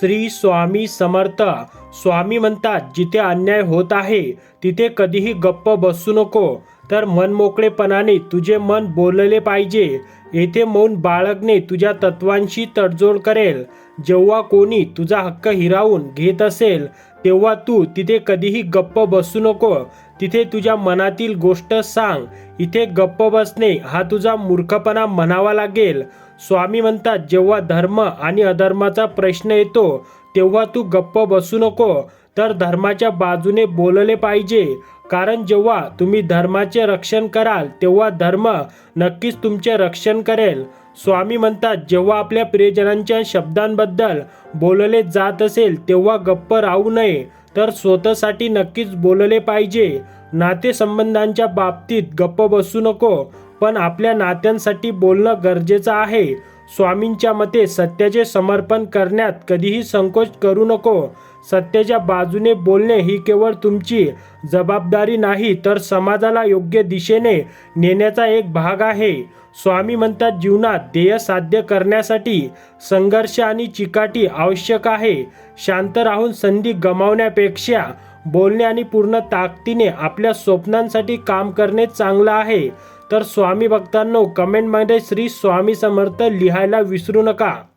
श्री स्वामी समर्थ. स्वामी म्हणतात जिथे अन्याय होत आहे तिथे कधीही गप्प बसू नको. तर मनमोकळेपणाने तुझे मन बोलले पाहिजे. येथे मौन बाळगणे तुझ्या तत्वांशी तडजोड करेल. जेव्हा कोणी तुझा हक्क हिरावून घेत असेल तेव्हा तू तिथे कधीही गप्प बसू नको. तिथे तुझ्या मनातील गोष्ट सांग. इथे गप्प बसणे हा तुझा मूर्खपणा म्हणावा लागेल. स्वामी म्हणतात जेव्हा धर्म आणि अधर्माचा प्रश्न येतो तेव्हा तू गप्प बसू नको. तर धर्माच्या बाजूने बोलले पाहिजे. कारण जेव्हा तुम्ही धर्माचे रक्षण कराल तेव्हा धर्म नक्कीच तुमचे रक्षण करेल. स्वामी म्हणतात जेव्हा आपल्या प्रियजनांच्या शब्दांबद्दल बोलले जात असेल तेव्हा गप्प राहू नये. तर स्वतःसाठी नक्कीच बोलले पाहिजे. नातेसंबंधांच्या बाबतीत गप्प बसू नको. पण आपल्या नात्यांसाठी बोलणं गरजेचं आहे. स्वामींच्या मते सत्याचे समर्पण करण्यात कधीही संकोच करू नको. सत्याच्या बाजूने बोलणे ही केवळ तुमची जबाबदारी नाही तर समाजाला योग्य दिशेने नेण्याचा एक भाग आहे. स्वामी म्हणतात जीवनात ध्येय साध्य करण्यासाठी संघर्ष आणि चिकाटी आवश्यक आहे. शांत राहून संधी गमावण्यापेक्षा बोलणे आणि पूर्ण ताकदीने आपल्या स्वप्नांसाठी काम करणे चांगलं आहे. तर स्वामी भक्तांनो कमेंटमध्ये श्री स्वामी समर्थ लिहायला विसरू नका.